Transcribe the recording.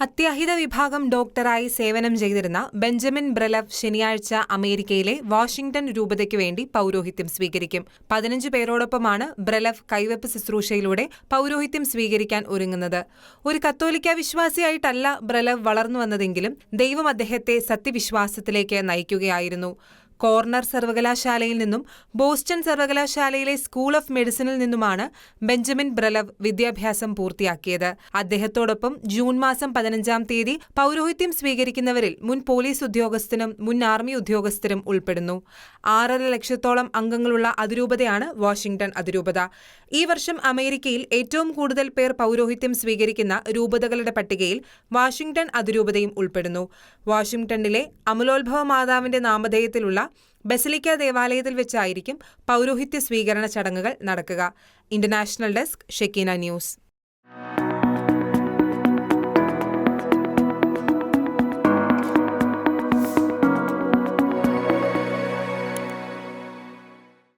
അത്യാഹിത വിഭാഗം ഡോക്ടറായി സേവനം ചെയ്തിരുന്ന ബെഞ്ചമിൻ ബ്രലവ് ശനിയാഴ്ച അമേരിക്കയിലെ വാഷിംഗ്ടൺ രൂപതയ്ക്ക് വേണ്ടി പൗരോഹിത്യം സ്വീകരിക്കും. പതിനഞ്ച് പേരോടൊപ്പമാണ് ബ്രലവ് കൈവെപ്പ് ശുശ്രൂഷയിലൂടെ പൗരോഹിത്യം സ്വീകരിക്കാൻ ഒരുങ്ങുന്നത്. ഒരു കത്തോലിക്ക വിശ്വാസിയായിട്ടല്ല ബ്രലവ് വളർന്നു വന്നതെങ്കിലും ദൈവം അദ്ദേഹത്തെ സത്യവിശ്വാസത്തിലേക്ക് നയിക്കുകയായിരുന്നു. കോർണർ സർവകലാശാലയിൽ നിന്നും ബോസ്റ്റൺ സർവകലാശാലയിലെ സ്കൂൾ ഓഫ് മെഡിസിനിൽ നിന്നുമാണ് ബെഞ്ചമിൻ ബ്രലവ് വിദ്യാഭ്യാസം പൂർത്തിയാക്കിയത്. അദ്ദേഹത്തോടൊപ്പം ജൂൺ മാസം പതിനഞ്ചാം തീയതി പൗരോഹിത്യം സ്വീകരിക്കുന്നവരിൽ മുൻ പോലീസ് ഉദ്യോഗസ്ഥനും മുൻ ആർമി ഉദ്യോഗസ്ഥരും ഉൾപ്പെടുന്നു. ആറര ലക്ഷത്തോളം അംഗങ്ങളുള്ള അതിരൂപതയാണ് വാഷിംഗ്ടൺ അതിരൂപത. ഈ വർഷം അമേരിക്കയിൽ ഏറ്റവും കൂടുതൽ പേർ പൗരോഹിത്യം സ്വീകരിക്കുന്ന രൂപതകളുടെ പട്ടികയിൽ വാഷിംഗ്ടൺ അതിരൂപതയും ഉൾപ്പെടുന്നു. വാഷിംഗ്ടണിലെ അമലോത്ഭവ മാതാവിന്റെ നാമധേയത്തിലുള്ള ബസിലിക്ക ദേവാലയത്തിൽ വെച്ചായിരിക്കും പൗരോഹിത്യ സ്വീകരണ ചടങ്ങുകൾ നടക്കുക. International desk Shekinah news.